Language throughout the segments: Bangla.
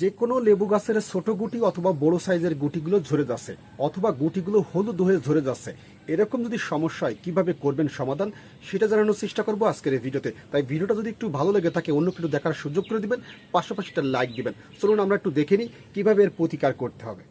যে কোনো লেবু গাছের ছোট গুটি অথবা বড় সাইজের গুটিগুলো ঝরে যাচ্ছে, অথবা গুটিগুলো হলুদ হয়ে ঝরে যাচ্ছে। এরকম যদি সমস্যা হয়, কীভাবে করবেন সমাধান, সেটা জানানোর চেষ্টা করব আজকের এই ভিডিওতে। তাই ভিডিওটা যদি একটু ভালো লাগে থাকে, অন্য কিছু দেখার সুযোগ করে দিবেন, পাশাপাশি একটা লাইক দিবেন। চলুন আমরা একটু দেখে নিই, কীভাবে এর প্রতিকার করতে হবে।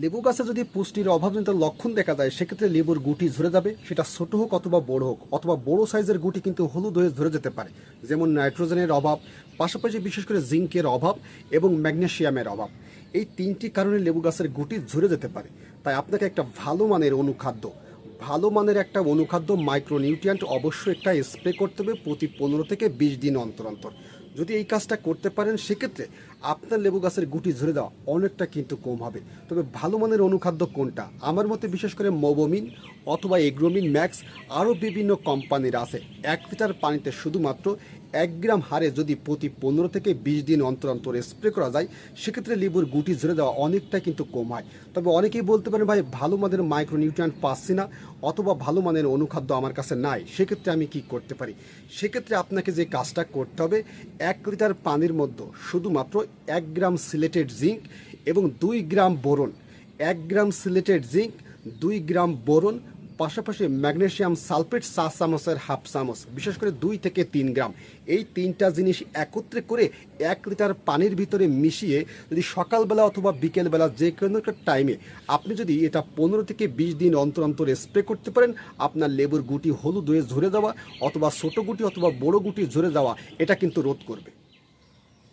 লেবু গাছে যদি পুষ্টির অভাবজনিত লক্ষণ দেখা যায়, সেক্ষেত্রে লেবুর গুটি ঝরে যাবে। সেটা ছোট হোক অথবা বড় হোক, অথবা বড় সাইজের গুটি কিন্তু হলুদ হয়ে ঝরে যেতে পারে। যেমন নাইট্রোজেনের অভাব, পাশাপাশি বিশেষ করে জিঙ্কের অভাব এবং ম্যাগনেশিয়ামের অভাব। এই তিনটি কারণে লেবু গাছের গুটি ঝরে যেতে পারে। তাই আপনাকে একটা ভালো মানের অনুখাদ্য ভালো মানের একটা অনুখাদ্য মাইক্রোনিউট্রিয়েন্ট অবশ্যই একটা স্প্রে করতে হবে প্রতি পনেরো থেকে বিশ দিন অন্তর অন্তর। যদি এই কাজটা করতে পারেন, সেক্ষেত্রে আপনার লেবু গাছের গুটি ঝরে দেওয়া অনেকটা কিন্তু কম হবে। তবে ভালো মানের অনুখাদ্য কোনটা? আমার মতে বিশেষ করে মোবোমিন অথবা এগ্রোমিন ম্যাক্স আরও বিভিন্ন কোম্পানির আছে। এক লিটার পানিতে শুধুমাত্র এক গ্রাম হারে যদি প্রতি পনেরো থেকে বিশ দিন অন্তর অন্তর স্প্রে করা যায়, সেক্ষেত্রে লেবুর গুটি ঝরে দেওয়া অনেকটা কিন্তু কম হয়। তবে অনেকেই বলতে পারেন, ভাই, ভালো মানের মাইক্রোনিউট্রিয়েন্ট পাচ্ছি না অথবা ভালো মানের অনুখাদ্য আমার কাছে নাই, সেক্ষেত্রে আমি কি করতে পারি? সেক্ষেত্রে আপনাকে যে কাজটা করতে হবে, এক লিটার পানির মধ্যে শুধুমাত্র এক গ্রাম সিলেটেড জিঙ্ক এবং দুই গ্রাম বোরন। এক গ্রাম সিলেটেড জিঙ্ক, দুই গ্রাম বোরন পাশাপাশি ম্যাগনেশিয়াম সালফেট চা চামচের হাফ চামচ বিশেষ করে দুই থেকে তিন গ্রাম। এই তিনটা জিনিস একত্রে করে এক লিটার পানির ভিতরে মিশিয়ে যদি সকালবেলা অথবা বিকেলবেলা যে কোনো একটা টাইমে আপনি যদি এটা পনেরো থেকে বিশ দিন অন্তর অন্তর স্প্রে করতে পারেন, আপনার লেবুর গুটি হলুদ হয়ে ঝরে যাওয়া অথবা ছোটো গুটি অথবা বড় গুটি ঝরে যাওয়া, এটা কিন্তু রোধ করবে।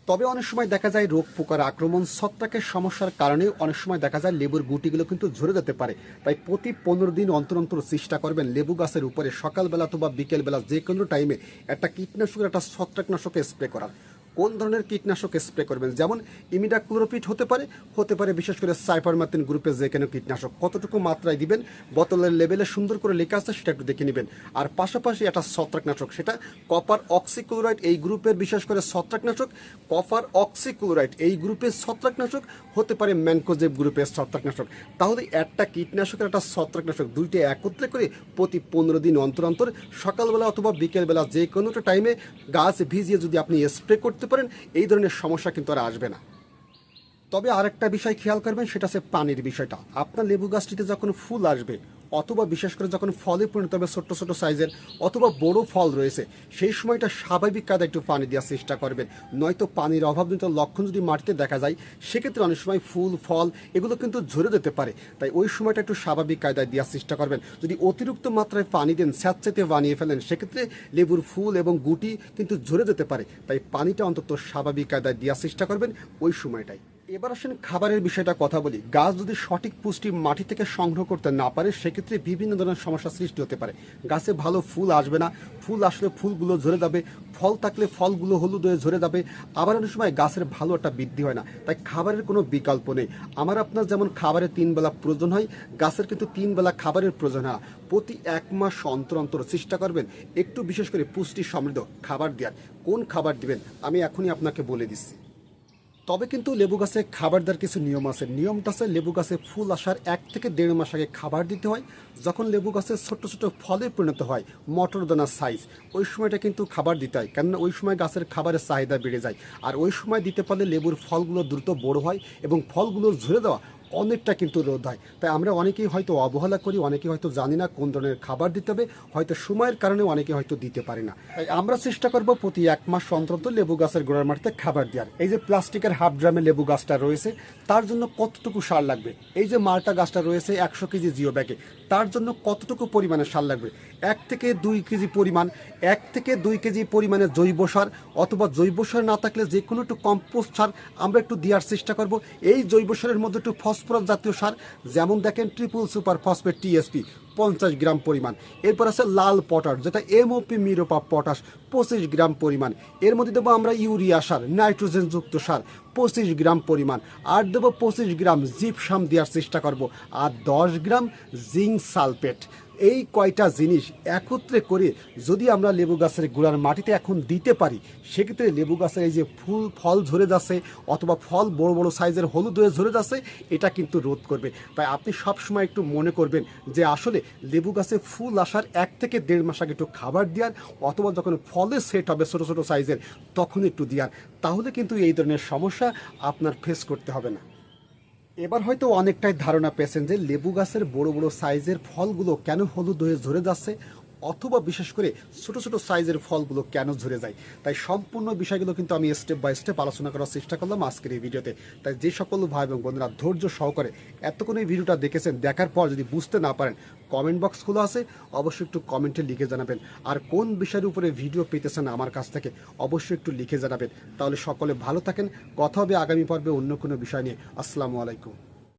তবে অনেক সময় দেখা যায় রোগ পোকার আক্রমণ ছত্রাকের সমস্যার কারণে অনেক সময় দেখা যায় লেবুর গুটিগুলো কিন্তু ঝরে যেতে পারে। তাই প্রতি পনেরো দিন অন্তর অন্তর চেষ্টা করবেন লেবু গাছের উপরে সকালবেলা অথবা বিকেলবেলা যে কোনো টাইমে একটা কীটনাশকের, একটা ছত্রাকনাশক স্প্রে করার। কোন ধরনের কীটনাশক স্প্রে করবেন? যেমন ইমিডাক্লোরোপিড হতে পারে হতে পারে বিশেষ করে সাইপারমাতিন গ্রুপের যে কোনো কীটনাশক। কতটুকু মাত্রায় দিবেন, বোতলের লেভেলে সুন্দর করে লেখা আছে, সেটা একটু দেখে নেবেন। আর পাশাপাশি একটা ছত্রাকনাশক, সেটা কপার অক্সিক্লোরাইড, এই গ্রুপের বিশেষ করে ছত্রাকনাশক, কপার অক্সিক্লোরাইড, এই গ্রুপের ছত্রাকনাশক, হতে পারে ম্যানকোজেব গ্রুপের ছত্রাকনাশক। তাহলে একটা কীটনাশকের একটা ছত্রাকনাশক দুইটা একত্রে করে প্রতি পনেরো দিন অন্তর অন্তর, সকালবেলা অথবা বিকেলবেলা যে কোনো টাইমে গাছ ভিজিয়ে যদি আপনি স্প্রে করতে পারেন, এই ধরনের সমস্যা কিন্তু আর আসবে না। তবে আরেকটা বিষয় খেয়াল করবেন, সেটা হচ্ছে পানির বিষয়টা। আপনার লেবু গাছটিতে যখন ফুল আসবে অথবা বিশেষ করে যখন ফলে পরিণত হবে ছোট্ট ছোট সাইজের অথবা বড় ফল রয়েছে, সেই সময়টা স্বাভাবিক কাদা একটু পানি দেওয়ার চেষ্টা করবেন। নয়তো পানির অভাবজনিত লক্ষণ যদি মাটিতে দেখা যায়, সেক্ষেত্রে অনেক সময় ফুল, ফল, এগুলো কিন্তু ঝরে যেতে পারে। তাই ওই সময়টা একটু স্বাভাবিক কায়দায় দেওয়ার চেষ্টা করবেন। যদি অতিরিক্ত মাত্রায় পানি দেন, স্যাঁতসেতে বানিয়ে ফেলেন, সেক্ষেত্রে লেবুর ফুল এবং গুটি কিন্তু ঝরে যেতে পারে। তাই পানিটা অন্তত স্বাভাবিক কায়দায় দেওয়ার চেষ্টা করবেন ওই সময়টাই এবার আসেন খাবারের বিষয়টা কথা বলি। গাছ যদি সঠিক পুষ্টি মাটি থেকে সংগ্রহ করতে না পারে, সেক্ষেত্রে বিভিন্ন ধরনের সমস্যা সৃষ্টি হতে পারে। গাছে ভালো ফুল আসবে না। ফুল আসলে ফুলগুলো ঝরে যাবে। ফল থাকলে ফলগুলো হলুদ হয়ে ঝরে যাবে। আবার অনেক সময় গাছের ভালো একটা বৃদ্ধি হয় না। তাই খাবারের কোনো বিকল্প নেই। আমার আপনার যেমন খাবারের তিন বেলা প্রয়োজন হয়, গাছের কিন্তু তিন বেলা খাবারের প্রয়োজন হয় প্রতি এক মাস অন্তর অন্তর চেষ্টা করবেন একটু বিশেষ করে পুষ্টি সমৃদ্ধ খাবার দেওয়ার। কোন খাবার দিবেন? আমি এখনই আপনাকে বলে দিচ্ছি। তবে কিন্তু লেবু গাছে খাবার দেওয়ার কিছু নিয়ম আছে। নিয়মটা আছে লেবু গাছে ফুল আসার এক থেকে দেড় মাস আগে খাবার দিতে হয়। যখন লেবু গাছে ছোট ছোট ফলে পরিণত হয়, মটর দানার সাইজ ওই সময়টা কিন্তু খাবার দিতে হয়। কেননা ওই সময় গাছের খাবারের চাহিদা বেড়ে যায়। আর ওই সময় দিতে পারলে লেবুর ফলগুলো দ্রুত বড় হয় এবং ফলগুলো ঝরে দেওয়া অনেকটা কিন্তু রোদ হয়। তাই আমরা অনেকেই হয়তো অবহেলা করি, অনেকেই হয়তো জানি না কোন ধরনের খাবার দিতে হবে, হয়তো সময়ের কারণে অনেকে হয়তো দিতে পারি না। তাই আমরা চেষ্টা করব প্রতি এক মাস অন্তত লেবু গাছের গোড়ার মাটিতে খাবার দেওয়ার। এই যে প্লাস্টিকের হাফ ড্রামে লেবু গাছটা রয়েছে, তার জন্য কতটুকু সার লাগবে? এই যে মালটা গাছটা রয়েছে একশো কেজি জিও ব্যাগে, তার জন্য কতটুকু পরিমাণে সার লাগবে? এক থেকে দুই কেজি পরিমাণ, এক থেকে দুই কেজি পরিমাণে জৈব সার অথবা জৈব সার না থাকলে যে কোনো একটু কম্পোস্ট সার আমরা একটু দেওয়ার চেষ্টা করব। এই জৈব সারের মধ্যে একটু ফসফরাস জাতীয় সার, যেমন দেখেন ট্রিপল সুপার ফসফেট টিএসপি পঞ্চাশ গ্রাম পরিমাণ। এরপর আছে লাল পটাশ যেটা এমওপি মিরোপা পটাশ পঁচিশ গ্রাম পরিমাণ। এর মধ্যে দেবো আমরা ইউরিয়া সার নাইট্রোজেনযুক্ত সার। পঁচিশ গ্রাম পরিমাণ। আর দেবো পঁচিশ গ্রাম জিপসাম দেওয়ার চেষ্টা করব। আর দশ গ্রাম জিঙ্ক সালফেট। এই কয়টা জিনিস একত্রে করে যদি আমরা লেবু গাছের গোড়ার মাটিতে এখন দিতে পারি, সেক্ষেত্রে লেবু গাছের এই যে ফুল, ফল ঝরে যাচ্ছে অথবা ফল বড় বড় সাইজের হলুদ হয়ে ঝরে যাচ্ছে, এটা কিন্তু রোধ করবে। তাই আপনি সবসময় একটু মনে করবেন যে আসলে লেবু গাছে ফুল আসার এক থেকে দেড় মাস আগে একটু খাবার দেওয়ার অথবা যখন ফলে সেট হবে ছোটো ছোটো সাইজের, তখন একটু দেওয়ার তাহলে কিন্তু এই ধরনের সমস্যা আপনার ফেস করতে হবে না। এবার হয়তো অনেকটাই ধারণা পেয়েছেন যে লেবু গাছের বড় বড় সাইজের ফলগুলো কেন হলুদ হয়ে ঝরে যাচ্ছে অথবা বিশেষ করে ছোট ছোট সাইজের ফলগুলো কেন ঝরে যায়। তাই সম্পূর্ণ বিষয়গুলো কিন্তু আমি স্টেপ বাই স্টেপ আলোচনা করার চেষ্টা করলাম আজকের এই ভিডিওতে। তাই যে সকল ভাই এবং বোনেরা ধৈর্য সহকারে এতক্ষণ এই ভিডিওটা দেখেছেন, দেখার পর যদি বুঝতে না পারেন কমেন্ট বক্স খোলা আছে। অবশ্যই একটু কমেন্টে লিখে জানাবেন। আর কোন বিষয়ের উপরে ভিডিও পেতেছেন আমার কাছ থেকে, অবশ্যই একটু লিখে জানাবেন। তাহলে সকলে ভালো থাকেন। কথা হবে আগামী পর্বে অন্য কোনো বিষয় নিয়ে। আসসালামু আলাইকুম।